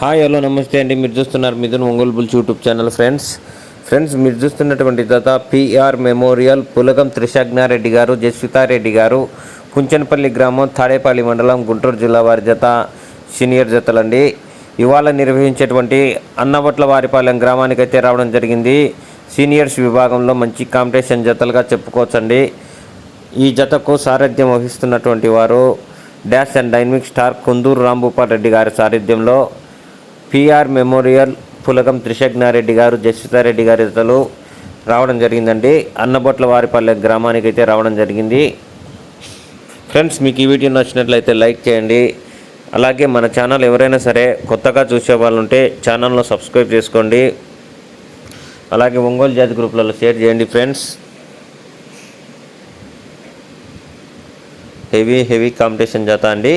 Hi hello నమస్తే అండి. మీరు చూస్తున్నారు Mithun Ongole bulls YouTube channel friends. Friends మీరు చూస్తున్నటువంటి జత పిఆర్ మెమోరియల్ పులగం త్రిశాజ్ఞారెడ్డి గారు జస్వితారెడ్డి గారు కుంచనపల్లి గ్రామం తాడేపల్లి మండలం గుంటూరు జిల్లా వారి జత సీనియర్ జతలండి. ఇవాళ నిర్వహించేటువంటి అన్నవట్ల వారిపాలెం గ్రామానికి అయితే రావడం జరిగింది. సీనియర్స్ విభాగంలో మంచి కాంపిటీషన్ జతలుగా చెప్పుకోవచ్చండి. ఈ జతకు సారథ్యం వహిస్తున్నటువంటి వారు dash and dynamic star Kunduru Rambhupal Reddy గారి సారథ్యంలో పిఆర్ మెమోరియల్ పులకం త్రిశగ్నారెడ్డి గారు జస్వితారెడ్డి గారి జతలు రావడం జరిగిందండి. అన్నబొట్ల వారిపల్లె గ్రామానికి అయితే రావడం జరిగింది. ఫ్రెండ్స్ మీకు ఈ వీడియో నచ్చినట్లయితే లైక్ చేయండి. అలాగే మన ఛానల్ ఎవరైనా సరే కొత్తగా చూసే వాళ్ళు ఉంటే ఛానల్ను సబ్స్క్రైబ్ చేసుకోండి. అలాగే ఒంగోలు జాతి గ్రూప్లలో షేర్ చేయండి ఫ్రెండ్స్. హెవీ హెవీ కాంపిటీషన్ జత అండి.